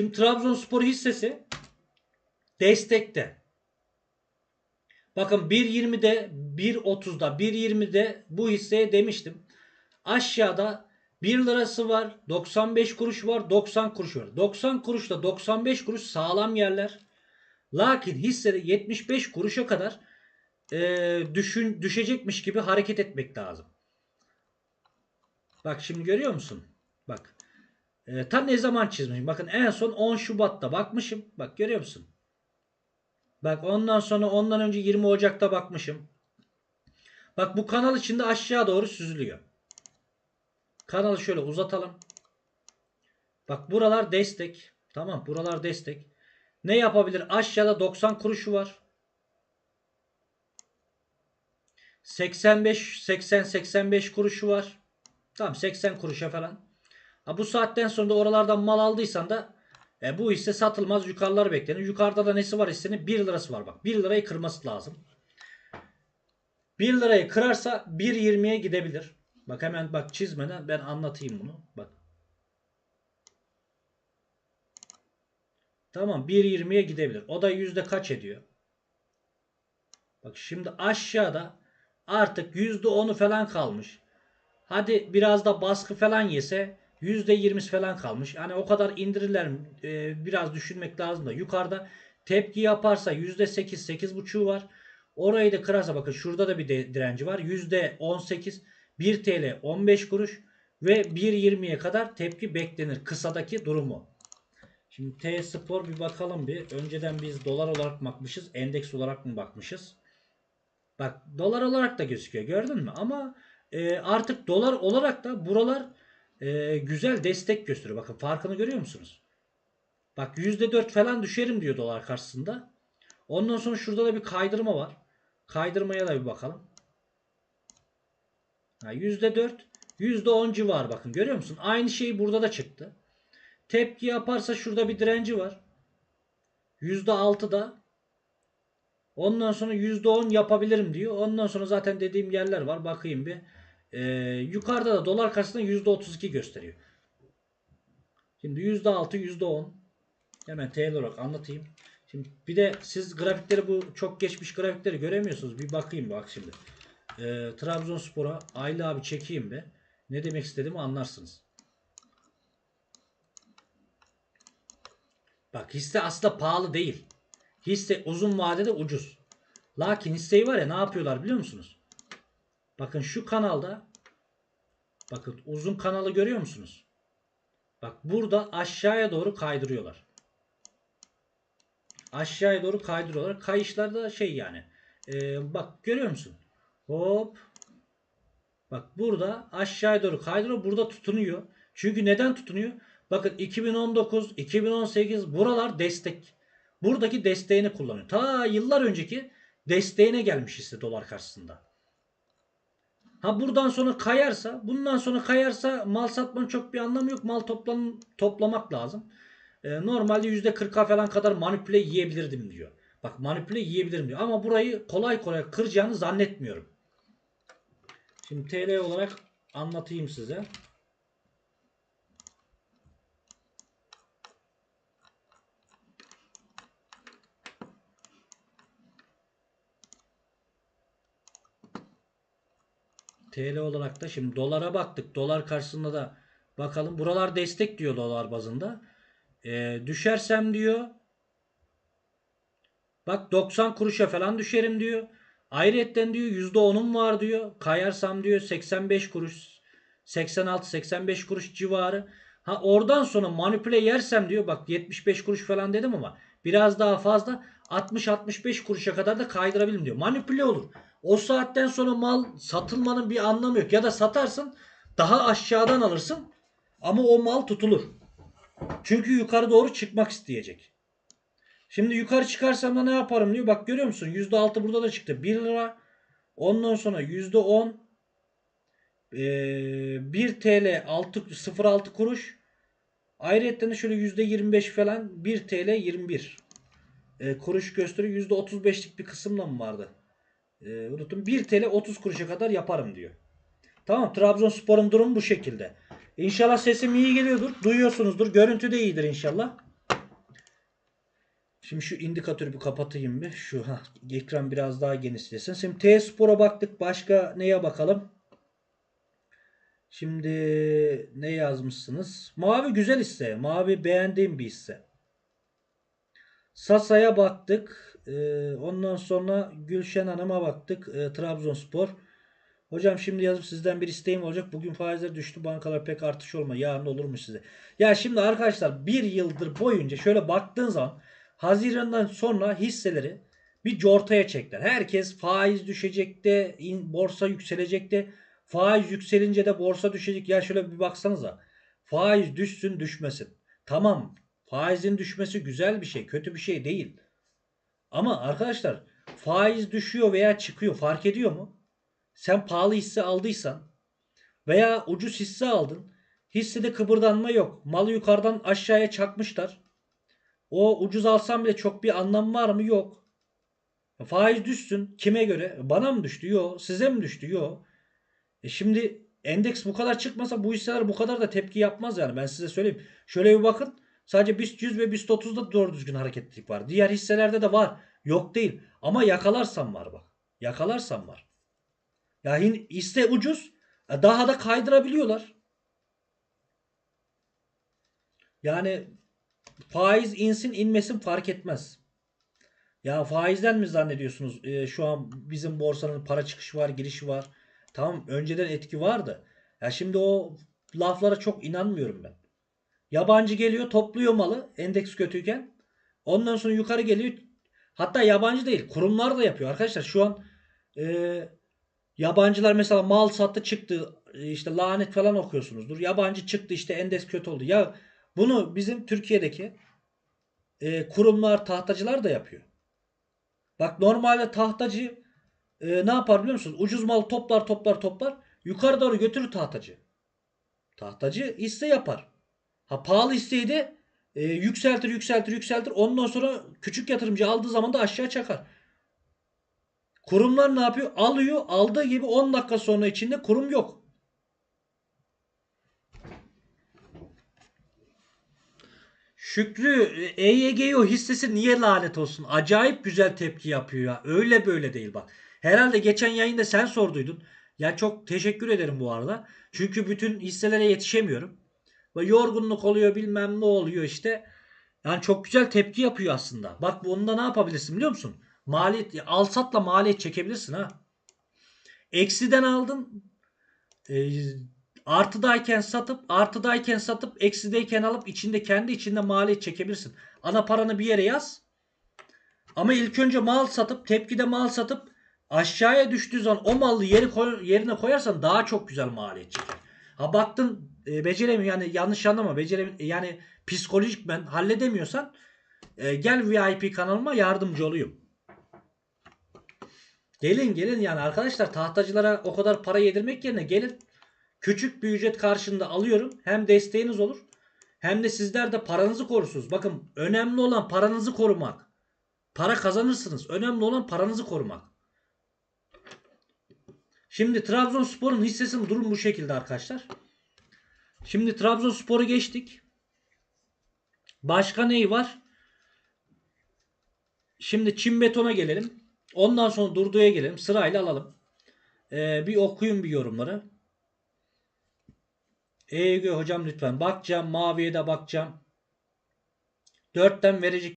Şimdi Trabzonspor hissesi destekte. Bakın 1.20'de, 1.30'da, 1.20'de bu hisseye demiştim. Aşağıda 1 lirası var, 95 kuruş var, 90 kuruş var. 90 kuruşla 95 kuruş sağlam yerler. Lakin hissede 75 kuruşa kadar e, düşün, düşecekmiş gibi hareket etmek lazım. Bak şimdi görüyor musun? Bak. E, ta ne zaman çizmişim? Bakın en son 10 Şubat'ta bakmışım. Bak görüyor musun? Bak ondan sonra ondan önce 20 Ocak'ta bakmışım. Bak bu kanal içinde aşağı doğru süzülüyor. Kanalı şöyle uzatalım. Bak buralar destek. Tamam buralar destek. Ne yapabilir? Aşağıda 90 kuruşu var. 85 80 85 kuruşu var. Tamam 80 kuruşa falan. Ha, bu saatten sonra da oralardan mal aldıysan da e, bu hisse satılmaz yukarılar beklenir. Yukarıda da nesi var hissenin? 1 lirası var bak. 1 lirayı kırması lazım. 1 lirayı kırarsa 1.20'ye gidebilir. Bak hemen bak çizmeden ben anlatayım bunu. Bak. Tamam 1.20'ye gidebilir. O da yüzde kaç ediyor? Bak şimdi aşağıda artık yüzde 10'u falan kalmış. Hadi biraz da baskı falan yese %20'si falan kalmış. Hani o kadar indirirler mi? Ee, biraz düşünmek lazım da. Yukarıda tepki yaparsa %8 8.5'u var. Orayı da kırarsa bakın şurada da bir de direnci var. %18 1 TL 15 kuruş ve 1.20'ye kadar tepki beklenir kısadaki durumu. Şimdi T Spor bir bakalım bir. Önceden biz dolar olarak mı bakmışız, endeks olarak mı bakmışız? Bak dolar olarak da gözüküyor gördün mü? Ama e, artık dolar olarak da buralar e, güzel destek gösteriyor. Bakın farkını görüyor musunuz? Bak %4 falan düşerim diyor dolar karşısında. Ondan sonra şurada da bir kaydırma var. Kaydırmaya da bir bakalım. Ha, %4 %10 civarı bakın görüyor musun? Aynı şey burada da çıktı. Tepki yaparsa şurada bir direnci var. %6'da. Ondan sonra %10 yapabilirim diyor. Ondan sonra zaten dediğim yerler var. Bakayım bir. Ee, yukarıda da dolar karşısında %32 gösteriyor. Şimdi %6 %10 hemen TL olarak anlatayım. Şimdi bir de siz grafikleri bu çok geçmiş grafikleri göremiyorsunuz. Bir bakayım bak şimdi. Ee, Trabzonspor'a Aylı abi çekeyim be. Ne demek istediğimi anlarsınız. Bak hisse aslında pahalı değil. Hisse uzun vadede ucuz. Lakin hisseyi var ya ne yapıyorlar biliyor musunuz? Bakın şu kanalda bakın uzun kanalı görüyor musunuz? Bak burada aşağıya doğru kaydırıyorlar. Aşağıya doğru kaydırıyorlar. Kayışlar da şey yani. Ee, bak görüyor musun? Hop. Bak burada aşağıya doğru kaydırıyor. Burada tutunuyor. Çünkü neden tutunuyor? Bakın 2019, 2018 buralar destek. Buradaki desteğini kullanıyor. Ta yıllar önceki desteğine gelmiş ise dolar karşısında. Ha buradan sonra kayarsa, bundan sonra kayarsa mal satmanın çok bir anlamı yok. Mal toplam, toplamak lazım. Ee, normalde %40'a falan kadar manipüle yiyebilirdim diyor. Bak manipüle yiyebilirim diyor. Ama burayı kolay kolay kıracağını zannetmiyorum. Şimdi TL olarak anlatayım size. TL olarak da şimdi dolara baktık. Dolar karşısında da bakalım. Buralar destek diyor dolar bazında. Ee, düşersem diyor bak 90 kuruşa falan düşerim diyor. Ayrıyetten diyor %10'um var diyor. Kayarsam diyor 85 kuruş 86-85 kuruş civarı. Ha oradan sonra manipüle yersem diyor bak 75 kuruş falan dedim ama biraz daha fazla 60-65 kuruşa kadar da kaydırabilirim diyor. Manipüle olur. O saatten sonra mal satılmanın bir anlamı yok. Ya da satarsın daha aşağıdan alırsın ama o mal tutulur. Çünkü yukarı doğru çıkmak isteyecek. Şimdi yukarı çıkarsam da ne yaparım diyor. Bak görüyor musun? %6 burada da çıktı. 1 lira. Ondan sonra %10 ee, 1 TL 6, 06 kuruş. Ayrıca de şöyle %25 falan 1 TL 21 ee, kuruş gösteriyor. %35'lik bir kısımla mı vardı? Ee, unuttum. 1 TL 30 kuruşa kadar yaparım diyor. Tamam Trabzonspor'un durumu bu şekilde. İnşallah sesim iyi geliyordur. Duyuyorsunuzdur. Görüntü de iyidir inşallah. Şimdi şu indikatörü bir kapatayım bir. Şu ha ekran biraz daha genişlesin. Şimdi T Spor'a baktık. Başka neye bakalım? Şimdi ne yazmışsınız? Mavi güzel hisse. Mavi beğendiğim bir hisse. Sasa'ya baktık. Ee, ondan sonra Gülşen Hanım'a baktık. Ee, Trabzonspor. Hocam şimdi yazıp sizden bir isteğim olacak. Bugün faizler düştü. Bankalar pek artış olma. Yarın olur mu size? Ya şimdi arkadaşlar bir yıldır boyunca şöyle baktığın zaman Haziran'dan sonra hisseleri bir cortaya çektiler. Herkes faiz düşecek de in- borsa yükselecek de faiz yükselince de borsa düşecek. Ya şöyle bir baksanıza. Faiz düşsün düşmesin. Tamam faizin düşmesi güzel bir şey. Kötü bir şey değil. Ama arkadaşlar faiz düşüyor veya çıkıyor fark ediyor mu? Sen pahalı hisse aldıysan veya ucuz hisse aldın. Hissede kıpırdanma yok. Malı yukarıdan aşağıya çakmışlar. O ucuz alsam bile çok bir anlamı var mı? Yok. Faiz düşsün. Kime göre? Bana mı düştü? Yok. Size mi düştü? Yok. E şimdi endeks bu kadar çıkmasa bu hisseler bu kadar da tepki yapmaz yani. Ben size söyleyeyim. Şöyle bir bakın. Sadece BIST 100 ve BIST 30'da doğru düzgün hareketlilik var. Diğer hisselerde de var. Yok değil. Ama yakalarsam var bak. Yakalarsam var. Ya hisse ucuz. e, Daha da kaydırabiliyorlar. Yani faiz insin inmesin fark etmez. Ya faizden mi zannediyorsunuz? Ee, şu an bizim borsanın para çıkışı var, girişi var. Tamam önceden etki vardı. Ya şimdi o laflara çok inanmıyorum ben. Yabancı geliyor topluyor malı endeks kötüyken. Ondan sonra yukarı geliyor. Hatta yabancı değil kurumlar da yapıyor. Arkadaşlar şu an e, yabancılar mesela mal sattı çıktı e, işte lanet falan okuyorsunuzdur. Yabancı çıktı işte endeks kötü oldu. Ya bunu bizim Türkiye'deki e, kurumlar tahtacılar da yapıyor. Bak normalde tahtacı e, ne yapar biliyor musunuz? Ucuz mal toplar toplar toplar. Yukarı doğru götürür tahtacı. Tahtacı hisse yapar. Ha pahalı hisseyi de e, yükseltir yükseltir yükseltir. Ondan sonra küçük yatırımcı aldığı zaman da aşağı çakar. Kurumlar ne yapıyor? Alıyor. Aldığı gibi 10 dakika sonra içinde kurum yok. Şükrü e, EYGO hissesi niye lanet olsun? Acayip güzel tepki yapıyor ya. Öyle böyle değil bak. Herhalde geçen yayında sen sorduydun. Ya çok teşekkür ederim bu arada. Çünkü bütün hisselere yetişemiyorum. Ve yorgunluk oluyor bilmem ne oluyor işte. Yani çok güzel tepki yapıyor aslında. Bak bunda ne yapabilirsin biliyor musun? Maliyet, alsatla maliyet çekebilirsin ha. Eksiden aldın. E, artıdayken satıp artıdayken satıp eksideyken alıp içinde kendi içinde maliyet çekebilirsin. Ana paranı bir yere yaz. Ama ilk önce mal satıp tepkide mal satıp aşağıya düştüğü zaman o malı yeri koy- yerine koyarsan daha çok güzel maliyet çeker. Ha baktın e, beceremiyor yani yanlış anlama becerem yani psikolojik ben halledemiyorsan e, gel VIP kanalıma yardımcı olayım. Gelin gelin yani arkadaşlar tahtacılara o kadar para yedirmek yerine gelin. Küçük bir ücret karşında alıyorum. Hem desteğiniz olur hem de sizler de paranızı korursunuz. Bakın önemli olan paranızı korumak. Para kazanırsınız. Önemli olan paranızı korumak. Şimdi Trabzonspor'un hissesinin durum bu şekilde arkadaşlar. Şimdi Trabzonspor'u geçtik. Başka neyi var? Şimdi Çin Beton'a gelelim. Ondan sonra Durdu'ya gelelim. Sırayla alalım. Ee, bir okuyun bir yorumları. EYG hocam lütfen. Bakacağım. Maviye de bakacağım. Dörtten verecek